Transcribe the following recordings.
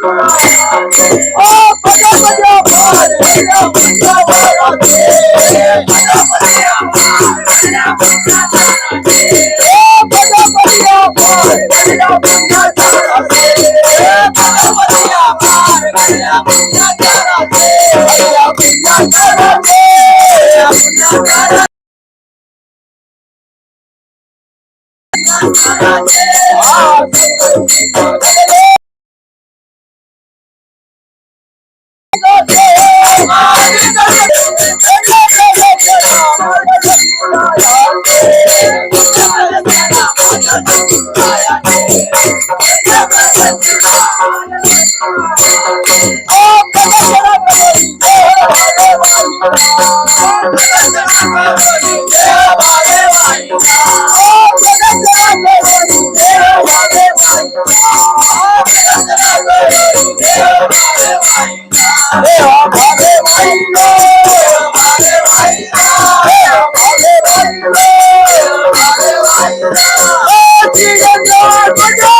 Oh, Yeah. Yeah.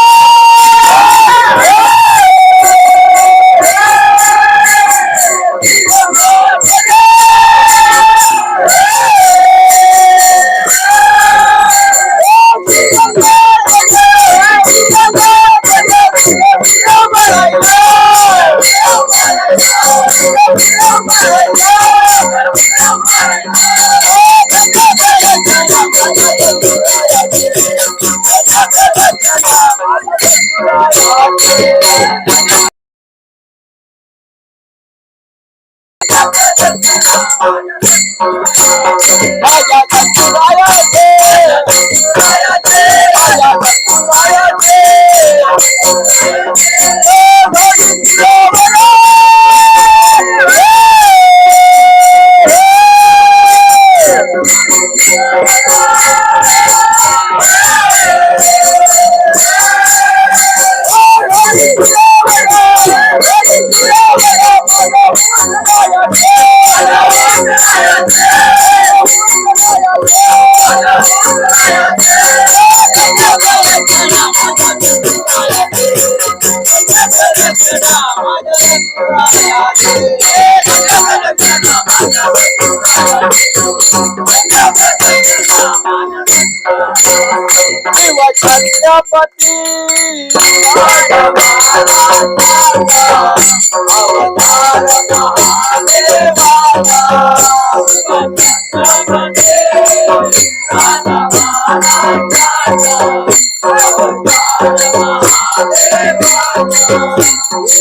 Chhatrapati Bhagavan Avatar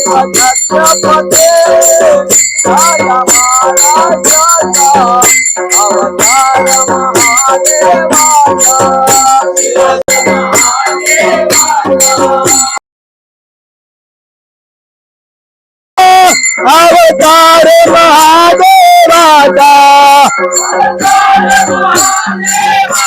Chhatrapati राजा महाराजाचा अवतार महादेवाचा अवतार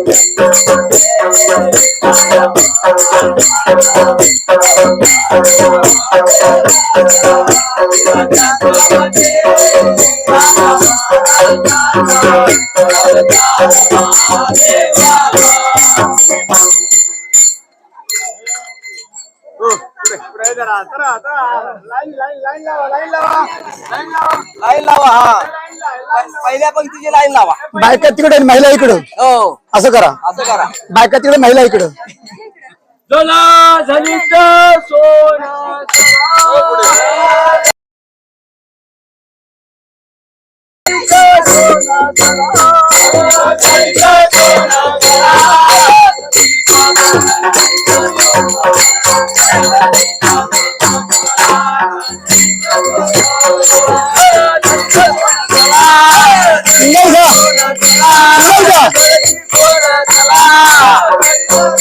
line लावा हा। पहिल्या पंक्तीची लाईन लावा. बायका तिकडे आणि महिला इकडं. हो. असं करा. असं करा. बायका तिकडे महिला इकडं. जला झलित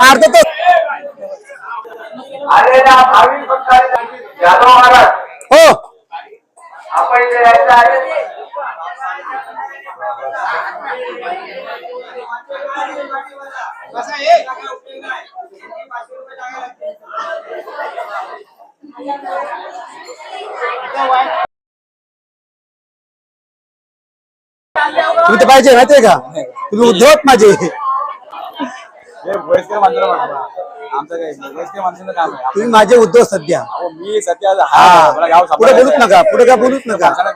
আর তো আরে না ভাবি সরকার জানো আমার तुम्ही तर पाहिजे माहितीये का? तुम्ही उद्धवत माझे. वयस्कर माणसाला म्हणतो आमचं काय वयस्कर माणसाचं काम आहे. तुम्ही माझे उद्धव सध्या. अहो, मी सध्या हा हा. मला गाव पुढे बोलूच सांभाळायचं नका पुढे काय बोलूच नका. आहे.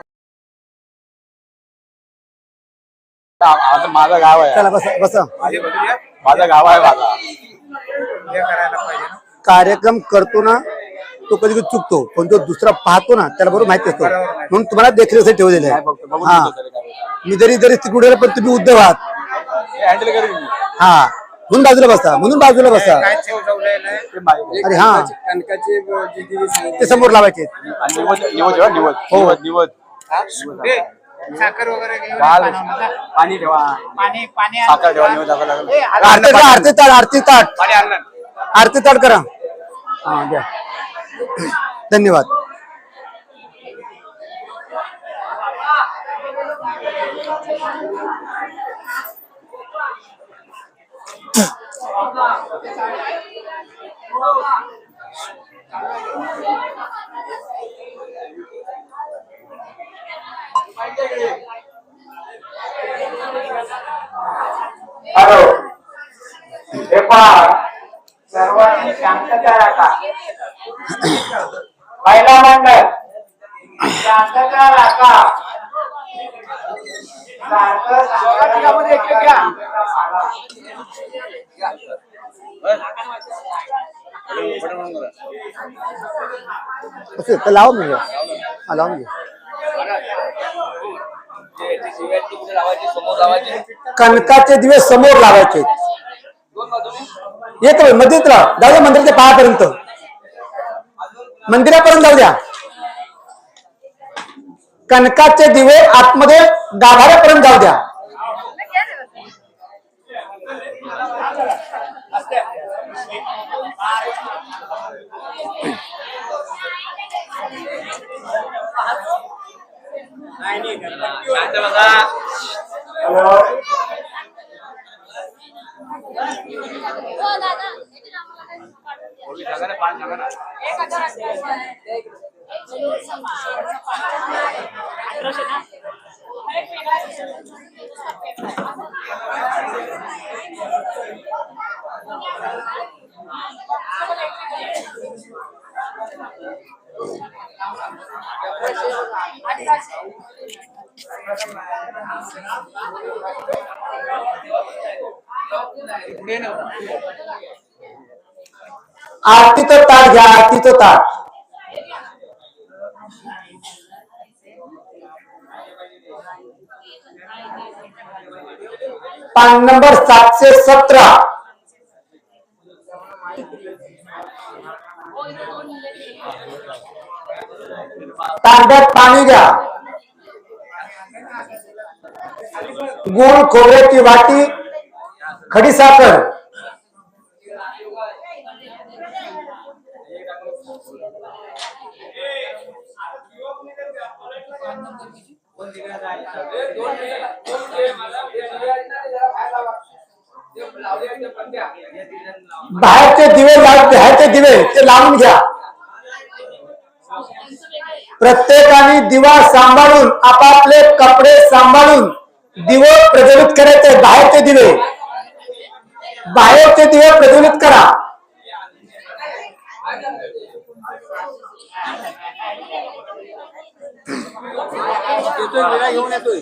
माझं माझं गाव आहे. चला बसा बसा. माझं गाव आहे माझा. कार्यक्रम करतो ना तो कधी कधी चुकतो. पण तो दुसरा पाहतो ना त्याला बरोबर माहिती असतो. म्हणून तुम्हाला देखरेखीसाठी ठेवलेलं आहे. हा. मी जरी जरी तिकडे पण तुम्ही उद्धव आहात. हे हँडल करेल मी. हा. म्हणून बाजूला बसा. म्हणून बाजूला बसा. अरे हा. कणकाची जी दिली सांगितली. ते समोर लावायचे. आणि निवड निवड ठेवा निवड. हो. निवड निवड. साखर वगैरे घेऊन बाल बनवलं. पाणी ठेवा. पाणी पाणी आण. साखर ठेवा निवड दाखवा लागेल ए, आलं. आरती आरती ताट आरती ताट पाणी आणलं. आरती ताट करा. हा द्या धन्यवाद. हॅलो. हे पहा. सर्वांनी शांतता राखा महिला मंडळ. शांतता राखा सारखं सांगायला असं तर लावा म्हणजे हा घे कणकाचे दिवस समोर लावायचे. येतो मध्येच राहा. जाऊ द्या मंदिराच्या पायापर्यंत मंदिरापर्यंत जाऊ द्या. कणकाचे दिवे आतमध्ये गाभाऱ्यापर्यंत जाऊ हॅलो हो दादा एक हज़ार आरती तो ताट घ्या आरती तो ताट पाँच नंबर सातशे सत्रह। तांब्यात पाणी घ्या गुळ खोबऱ्याची वाटी खडी साखर। बाहेरचे दिवे बाहेरचे दिवे ते घ्या प्रत्येकाने दिवा सांभाळून आपापले कपडे सांभाळून दिव प्रज्वलित करायचे. बाहेरचे दिवे. बाहेरचे दिवे प्रज्वलित करा. घेऊन येतोय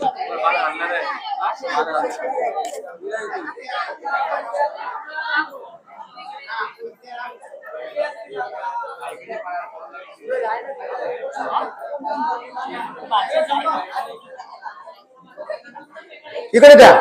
इकडे द्या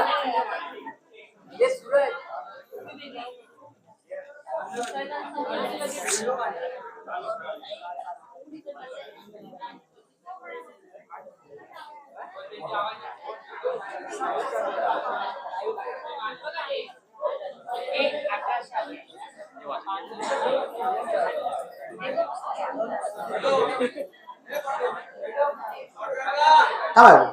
Tá,